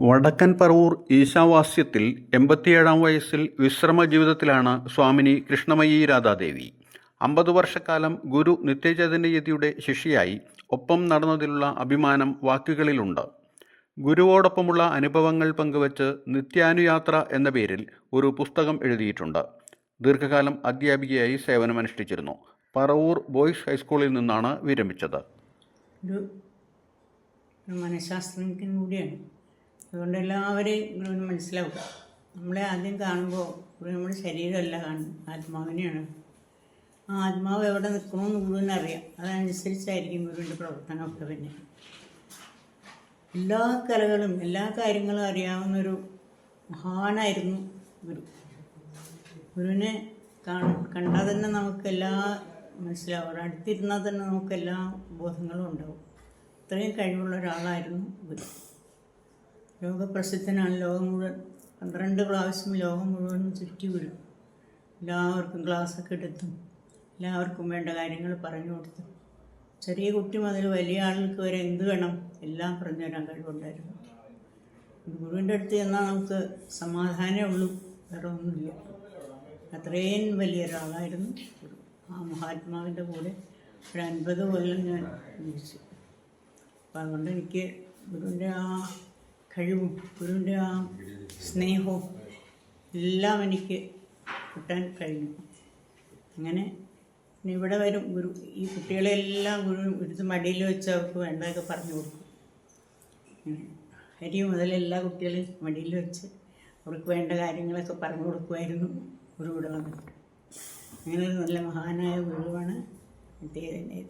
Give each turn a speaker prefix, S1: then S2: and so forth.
S1: വടക്കൻ പറവൂർ ഈശാവാസ്യത്തിൽ എൺപത്തിയേഴാം വയസ്സിൽ വിശ്രമ ജീവിതത്തിലാണ് സ്വാമിനി കൃഷ്ണമയി രാധാദേവി. അമ്പത് വർഷക്കാലം ഗുരു നിത്യചൈതന്യയതിയുടെ ശിഷ്യയായി ഒപ്പം നടന്നതിലുള്ള അഭിമാനം വാക്കുകളിലുണ്ട്. ഗുരുവോടൊപ്പമുള്ള അനുഭവങ്ങൾ പങ്കുവച്ച് നിത്യാനുയാത്ര എന്ന പേരിൽ ഒരു പുസ്തകം എഴുതിയിട്ടുണ്ട്. ദീർഘകാലം അധ്യാപികയായി സേവനമനുഷ്ഠിച്ചിരുന്നു. പറവൂർ ബോയ്സ് ഹൈസ്കൂളിൽ നിന്നാണ് വിരമിച്ചത്.
S2: ഒരു മനഃശാസ്ത്രജ്ഞൻ കൂടിയാണ്. അതുകൊണ്ട് എല്ലാവരെയും ഗുരുവിന് മനസ്സിലാവുക നമ്മളെ ആദ്യം കാണുമ്പോൾ ഗുരു നമ്മുടെ ശരീരമല്ല കാണുന്നത് ആത്മാവിനെയാണ്. ആ ആത്മാവ് എവിടെ നിൽക്കണമെന്ന് ഗുരുവിന് അറിയാം. അതനുസരിച്ചായിരിക്കും ഗുരുവിന്റെ പ്രവർത്തനമൊക്കെ പിന്നെ. എല്ലാ കലകളും എല്ലാ കാര്യങ്ങളും അറിയാവുന്നൊരു മഹാനായിരുന്നു ഗുരു. ഗുരുവിനെ കാണ കണ്ടാൽ തന്നെ നമുക്ക് എല്ലാ മനസ്സിലാവും. അടുത്തിരുന്നാൽ തന്നെ നമുക്ക് എല്ലാ ബോധങ്ങളും ഉണ്ടാവും. ഇത്രയും കഴിവുള്ള ഒരാളായിരുന്നു ഗുരു. ലോകപ്രസിദ്ധനാണ്. ലോകം മുഴുവൻ പന്ത്രണ്ട് പ്രാവശ്യം ലോകം മുഴുവൻ ചുറ്റി വരും എല്ലാവർക്കും ക്ലാസ്സൊക്കെ എടുത്തും എല്ലാവർക്കും വേണ്ട കാര്യങ്ങൾ പറഞ്ഞു കൊടുത്തും. ചെറിയ കുട്ടി മുതൽ വലിയ ആളുകൾക്ക് വരെ എന്ത് വേണം? എല്ലാം പറഞ്ഞു തരാൻ കഴിവുണ്ടായിരുന്നു. ഗുരുവിന്റെ അടുത്ത് ചെന്നാൽ നമുക്ക് സമാധാനമേ ഉള്ളൂ. വേറെ ഒന്നുമില്ല. അത്രയും വലിയൊരാളായിരുന്നു ആ മഹാത്മാവിന്റെ കൂടെ ഒരു അൻപത് കൊല്ലം ഞാൻ ജീവിച്ചു. അപ്പം അതുകൊണ്ട് എനിക്ക് ഗുരുവിന്റെ ആ കഴിവും ഗുരുവിന്റെ ആ സ്നേഹവും എല്ലാം എനിക്ക് കിട്ടാൻ കഴിഞ്ഞു. അങ്ങനെ ഇവിടെ വരും ഗുരു. ഈ കുട്ടികളെല്ലാം ഗുരു എടുത്ത് മടിയിൽ വെച്ച് അവർക്ക് വേണ്ടതൊക്കെ പറഞ്ഞു കൊടുക്കും. ഹരി മുതൽ എല്ലാ കുട്ടികളെയും മടിയിൽ വെച്ച് അവർക്ക് വേണ്ട കാര്യങ്ങളൊക്കെ പറഞ്ഞു കൊടുക്കുമായിരുന്നു ഗുരു ഇവിടെ വന്നിട്ട്. അങ്ങനെ നല്ല മഹാനായ ഗുരുവാണ് നിത്യേതന്റെ